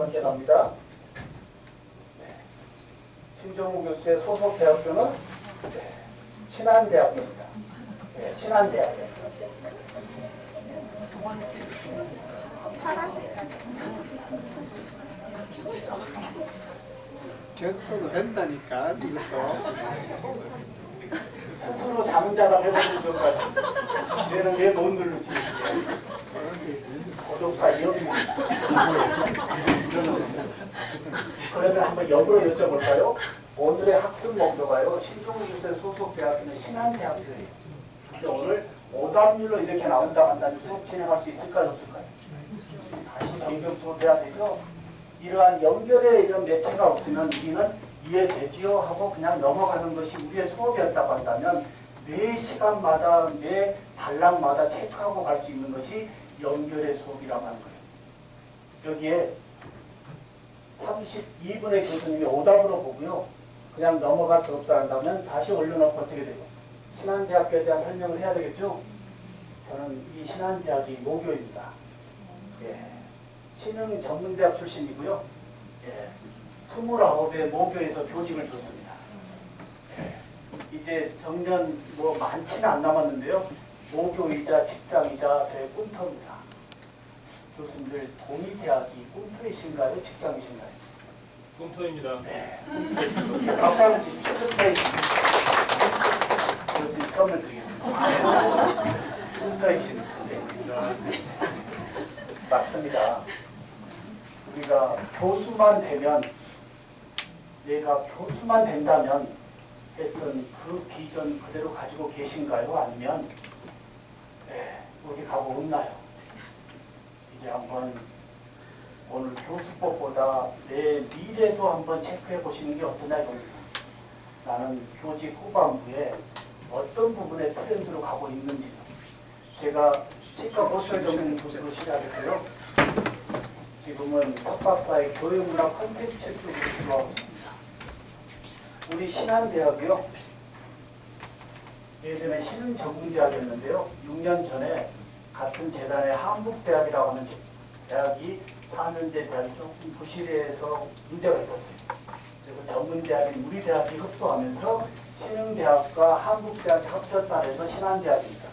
번째 갑니다. 네. 신종우 교수의 소속 대학교는 네. 신한대학교입니다. 네, 신한대학교. 격도도 된다니까 이것도 스스로 자문자답 해보는 것 같습니다. 얘는 왜 못 누르지? 고독사 여기 그러면 한번 역으로 여쭤볼까요? 오늘의 학습 목표가요. 신종우 교수의 소속 대학교는 신한대학교예요. 근데 오늘 오답률로 이렇게 나온다 한다면 수업 진행할 수 있을까요? 없을까요? 다시 점점 수업해야 되죠. 이러한 연결의 이런 매체가 없으면 우리는 이해되지요 하고 그냥 넘어가는 것이 우리의 수업이었다고 한다면 매 시간마다 매 단락마다 체크하고 갈 수 있는 것이 연결의 수업이라고 하는 거예요. 여기에 32분의 교수님이 오답으로 보고요. 그냥 넘어갈 수 없다 한다면 다시 올려놓고 어떻게 돼요? 신한대학교에 대한 설명을 해야 되겠죠? 저는 이 신한대학이 모교입니다. 예. 신흥 전문대학 출신이고요. 예. 29의 모교에서 교직을 줬습니다. 예. 이제 정년 뭐 많지는 안 남았는데요. 모교이자 직장이자 저의 꿈터입니다. 교수님들 동의 대학이 꿈터이신가요? 직장이신가요? 꿈터입니다. 네. 박수 한번 주십시오. 꿈터이십니다. 교수님 선물 드리겠습니다. 꿈터이십니다. 네. 맞습니다. 우리가 교수만 되면 내가 교수만 된다면 했던 그 비전 그대로 가지고 계신가요? 아니면 네, 어디 가고 없나요? 이제 한번 오늘 교수법보다 내 미래도 한번 체크해 보시는 게 어떠냐 이겁니다. 나는 교직 후반부에 어떤 부분의 트렌드로 가고 있는지 제가 치과 보철 전문 교수로 시작해서요. 지금은 석박사의 교육문화 콘텐츠 쪽으로 지도하고 있습니다. 우리 신한대학이요. 예전에 신흥전문대학이었는데요. 6년 전에 같은 재단의 한국대학이라고 하는 대학이 4년제 대학이 조금 부실해서 문제가 있었어요. 그래서 전문대학인 우리 대학이 흡수하면서 신흥대학과 한국대학이 합쳤다 해서 신한대학입니다.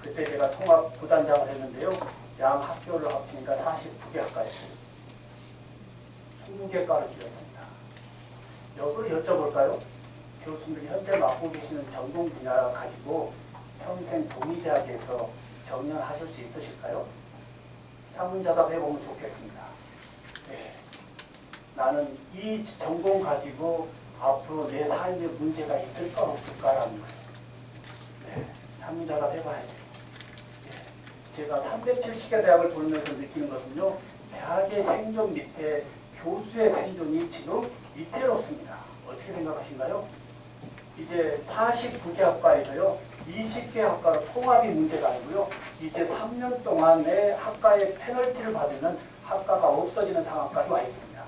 그때 제가 통합 부단장을 했는데요. 양 학교를 합치니까 49개 학과였어요. 20개 과를 줄였습니다. 역으로 여쭤볼까요? 교수님들이 현재 맡고 계시는 전공 분야 가지고 평생 동의대학에서 정년하실 수 있으실까요? 자문자답 해보면 좋겠습니다. 네. 나는 이 전공 가지고 앞으로 내 삶에 문제가 있을까 없을까라는 거예요. 네. 자문자답 해봐야 돼요. 네. 제가 370개 대학을 돌면서 느끼는 것은요. 대학의 생존 밑에 교수의 생존이 지금 위태롭습니다. 어떻게 생각하신가요? 이제 49개 학과에서요. 20개 학과로 통합이 문제가 아니고요. 이제 3년 동안의 학과의 페널티를 받으면 학과가 없어지는 상황까지 와 있습니다.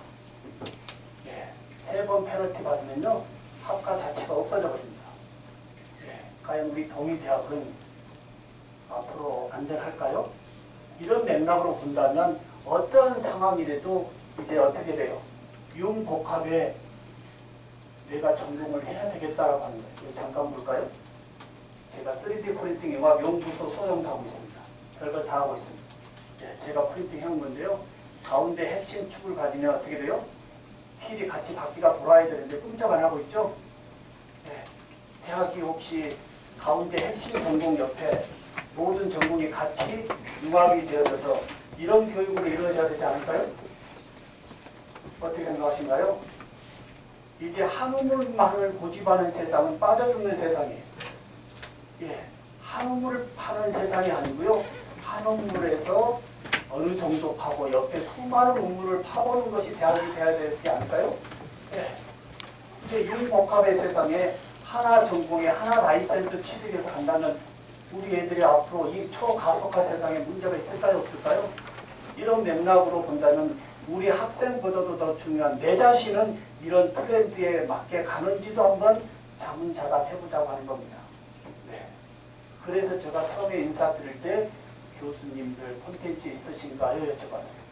예, 세번 페널티 받으면요. 학과 자체가 없어져 버립니다. 예, 과연 우리 동의대학은 앞으로 안전할까요? 이런 맥락으로 본다면 어떠한 상황이라도 이제 어떻게 돼요? 융복합에 내가 전공을 해야 되겠다라고 하는 거예요. 잠깐 볼까요? 제가 3D 프린팅 영화 연구소 소형도 하고 있습니다. 별걸 다 하고 있습니다. 예, 제가 프린팅 해온 건데요. 가운데 핵심 축을 가지면 어떻게 돼요? 필이 같이 바퀴가 돌아야 되는데 꿈쩍 안 하고 있죠? 예, 대학이 혹시 가운데 핵심 전공 옆에 모든 전공이 같이 융합이 되어져서 이런 교육으로 이루어져야 되지 않을까요? 어떻게 생각하신가요? 이제 한 우물만을 고집하는 세상은 빠져 죽는 세상이에요. 예, 한 우물을 파는 세상이 아니고요. 한 우물에서 어느 정도 파고 옆에 수많은 우물을 파보는 것이 대학이 돼야 되지 않을까요? 예. 근데 융복합의 세상에 하나 전공에 하나 라이센스 취득해서 간다면 우리 애들이 앞으로 이 초가속화 세상에 문제가 있을까요? 없을까요? 이런 맥락으로 본다면 우리 학생보다도 더 중요한 내 자신은 이런 트렌드에 맞게 가는지도 한번 자문자답해보자고 하는 겁니다. 네. 그래서 제가 처음에 인사드릴 때 교수님들 콘텐츠 있으신가요? 여쭤봤어요.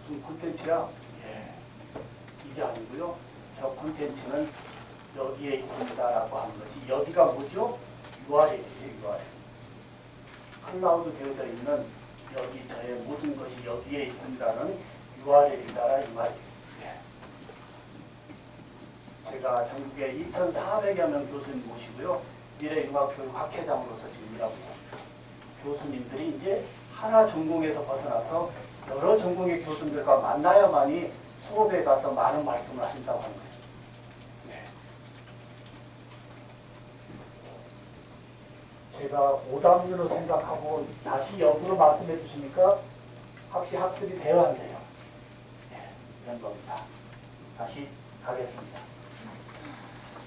무슨 콘텐츠야? 예. 이게 아니고요. 저 콘텐츠는 여기에 있습니다라고 하는 것이 여기가 뭐죠? URL이에요, URL. 클라우드 되어져 있는 여기 저의 모든 것이 여기에 있습니다는 URL이다라 이 말이에요. 예. 제가 전국에 2,400여 명 교수님 모시고요. 미래융합교육 학회장으로서 지금 일하고 있습니다. 교수님들이 이제 하나 전공에서 벗어나서 여러 전공의 교수님들과 만나야만이 수업에 가서 많은 말씀을 하신다고 하는 거예요. 제가 오답률로 생각하고 다시 역으로 말씀해 주시니까 확실히 학습이 되어야 한대요. 네, 이런 겁니다. 다시 가겠습니다.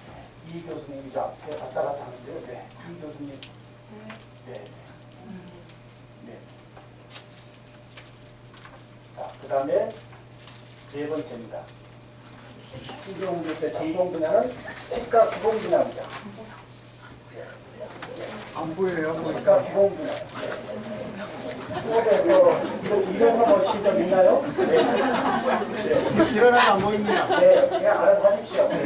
네, 이 교수님 이제 앞에 갔다 갔다 하는데요. 네, 이 교수님. 네. 네. 네. 자, 그 다음에 네 번째입니다. 신경 교수의 전공 분야는 치과 기본 분야입니다. 안 보여요. 이거 이래서 보신 적 있나요? 네. 네. 일어나면 안 보입니다. 네, 그냥 알아서 하십시오. 네.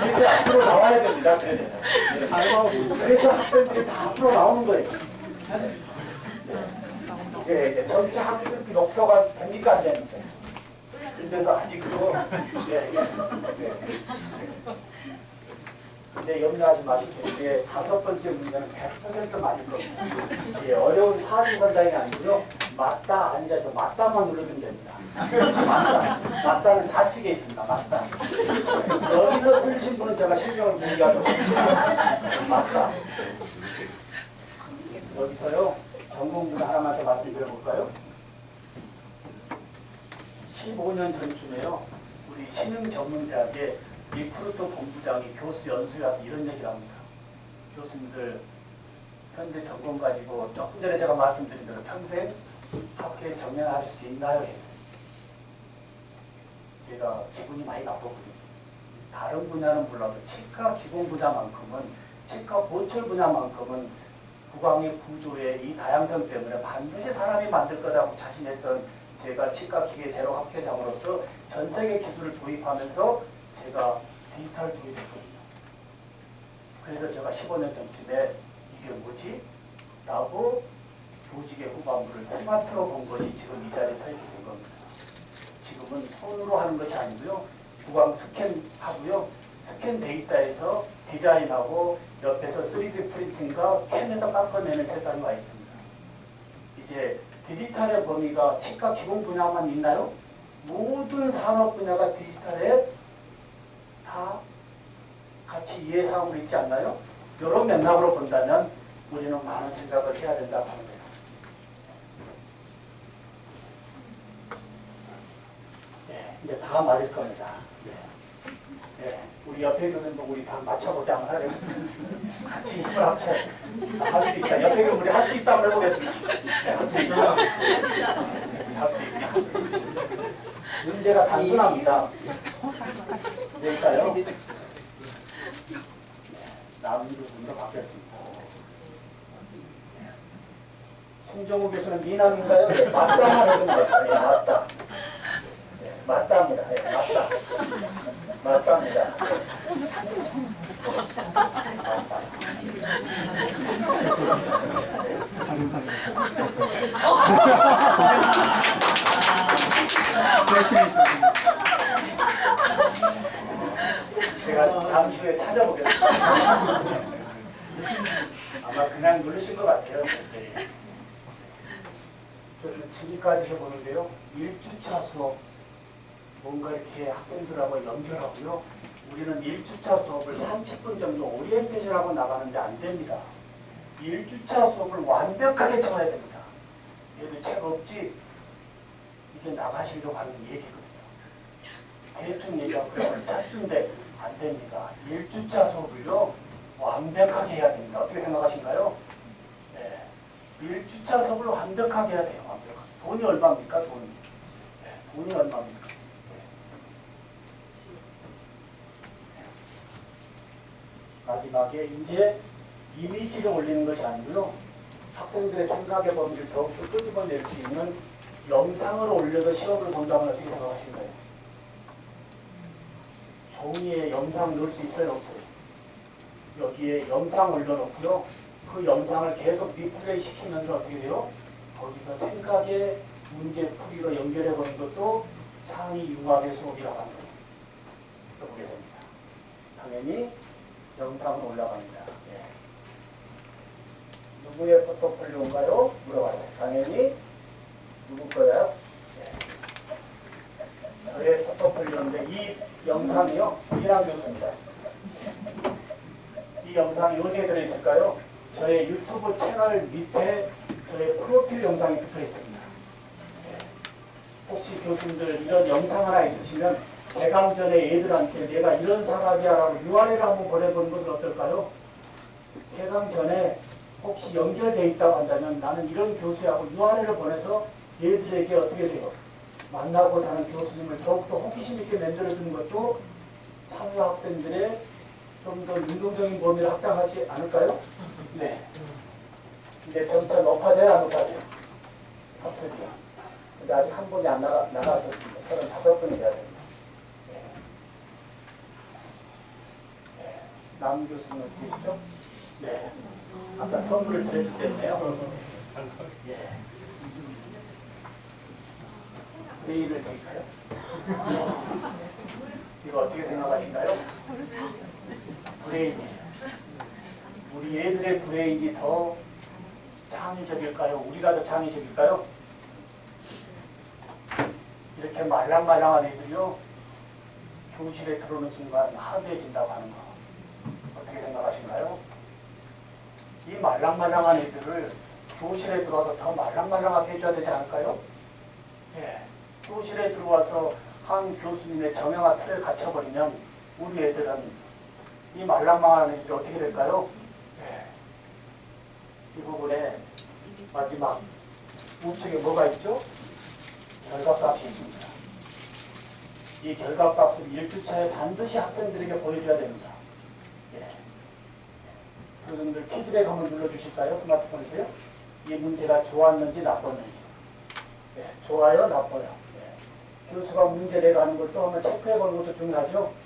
그래서 앞으로 나와야 됩니다. 그래서. 알고 그래서 학생들이 다 앞으로 나오는 거예요. 네, 네, 전체 학습 목표가 됩니까 안 됩니까? 근데도 아직도 네, 네, 네. 근데 염려하지 마십시오. 이게 다섯 번째 문제는 100% 맞을 겁니다. 예, 어려운 사지 선장이 아니고요. 맞다 아니라서 맞다만 눌러주면 됩니다. 맞다. 맞다는 좌측에 있습니다. 맞다. 여기서 틀리신 분은 제가 신경을 공개하도록. 맞다. 여기서요. 전공 분야 하나만 더 말씀드려볼까요? 15년 전쯤에요. 우리 신흥전문대학의 리크루터 본부장이 교수 연수에 와서 이런 얘기를 합니다. 교수님들 현재 전공 가지고 조금 전에 제가 말씀드린 대로 평생 학교에 정년하실 수 있나요? 했어요. 제가 기분이 많이 나빴거든요. 다른 분야는 몰라도 치과 기본 분야만큼은 치과 보철 분야만큼은 국왕의 구조의 이 다양성 때문에 반드시 사람이 만들 거라고 자신했던 제가 치과 기계 제로 학회장으로서 전 세계 기술을 도입하면서 제가 디지털 도입했거든요. 그래서 제가 15년 전쯤에 이게 뭐지? 라고 조직의 후반부를 스마트로 본 것이 지금 이 자리에 서 있게 된 겁니다. 지금은 손으로 하는 것이 아니고요. 구강 스캔하고요. 스캔 데이터에서 디자인하고 옆에서 3D 프린팅과 캠에서 깎아내는 세상이 와 있습니다. 이제 디지털의 범위가 치과 기본 분야만 있나요? 모든 산업 분야가 디지털에 다 같이 이해사항으로 있지 않나요? 이런 맥락으로 본다면 우리는 많은 생각을 해야 된다고 거예요. 네, 이제 다 맞을 겁니다. 네. 네, 우리 옆에 교수님 보고 우리 다 맞춰보자 한번 하겠습니다. 같이 힘을 합쳐야 할수 있다. 옆에 교수님 우리 할 수 있다 한번 해보겠습니다. 네, 할수 있다. 할 수 있다. 문제가 단순합니다. 될까요? 남도 좀더 받겠습니다. 송정우 교수는 미남인가요? 네, 맞다만 해도 돼요. 네, 맞다. 네, 맞답니다. 네, 맞다. 맞답니다. 열심히 있습니다. 제가 잠시 후에 찾아보겠습니다. 아마 그냥 누르신 것 같아요. 네. 저는 지금까지 해보는데요. 1주차 수업 뭔가 이렇게 학생들하고 연결하고요. 우리는 1주차 수업을 30분 정도 오리엔테이션하고 나가는데 안 됩니다. 1주차 수업을 완벽하게 쳐야 됩니다. 얘들 책 없지? 이게 나가시려고 하는 얘기거든요. 대충 얘기하고 짜준데 안 됩니다. 1주차 수업을요 완벽하게 해야 됩니다. 어떻게 생각하신가요? 네. 1주차 수업을 완벽하게 해야 돼요. 완벽하게. 돈이 얼마입니까? 돈. 네. 돈이 얼마입니까? 네. 마지막에 이제 이미지를 올리는 것이 아니고요. 학생들의 생각의 범위를 더욱더 끄집어낼 수 있는 영상을 올려서 시험을 본다면 어떻게 생각하신가요? 종이에 영상 넣을 수 있어요, 없어요? 여기에 영상 올려놓고요. 그 영상을 계속 리플레이 시키면서 어떻게 돼요? 거기서 생각의 문제 풀이로 연결해 보는 것도 창의 융합의 수업이라고 합니다. 해보겠습니다. 당연히 영상은 올라갑니다. 예. 누구의 포트폴리오인가요? 물어봤어요. 당연히 누구 거예요? 예. 저의 포트폴리오인데 이 영상이요. 이랑 교수입니다. 이 영상이 어디에 들어있을까요? 저의 유튜브 채널 밑에 저의 프로필 영상이 붙어 있습니다. 예. 혹시 교수님들 이런 영상 하나 있으시면 개강 전에 애들한테 내가 이런 사람이야라고 URL 한번 보내보는 것은 어떨까요? 개강 전에 혹시 연결돼 있다고 한다면 나는 이런 교수하고 URL을 보내서 얘들에게 어떻게 돼요? 만나고자 하는 교수님을 더욱더 호기심 있게 만들어주는 것도 참여 학생들의 좀 더 능동적인 범위를 확장하지 않을까요? 네. 이제 점차 높아져야 안 높아져요? 학습이요. 근데 아직 한 번이 안 나가, 나가서 35분이 돼야 됩니다. 네. 네. 남 교수님 계시죠? 네. 아까 선물을 드렸기 때문에요. 예. 브레인을 드릴까요? 이거 어떻게 생각하신가요? 브레인이에요. 우리 애들의 브레인이 더 창의적일까요? 우리가 더 창의적일까요? 이렇게 말랑말랑한 애들이요. 교실에 들어오는 순간 하드해진다고 하는 거. 어떻게 생각하신가요? 이 말랑말랑한 애들을 교실에 들어와서 더 말랑말랑하게 해줘야 되지 않을까요? 예. 교실에 들어와서 한 교수님의 정형화 틀에 갇혀버리면 우리 애들은 이 말랑말랑한 애들이 어떻게 될까요? 예. 이 부분에 마지막 우측에 뭐가 있죠? 결과값이 있습니다. 이 결과값을 1주차에 반드시 학생들에게 보여줘야 됩니다. 예. 여러분들 피드백 한번 눌러주실까요? 스마트폰에서요? 이 문제가 좋았는지 나빴는지. 예, 좋아요, 나빠요. 예. 교수가 문제 내가 하는 것도 한번 체크해 보는 것도 중요하죠.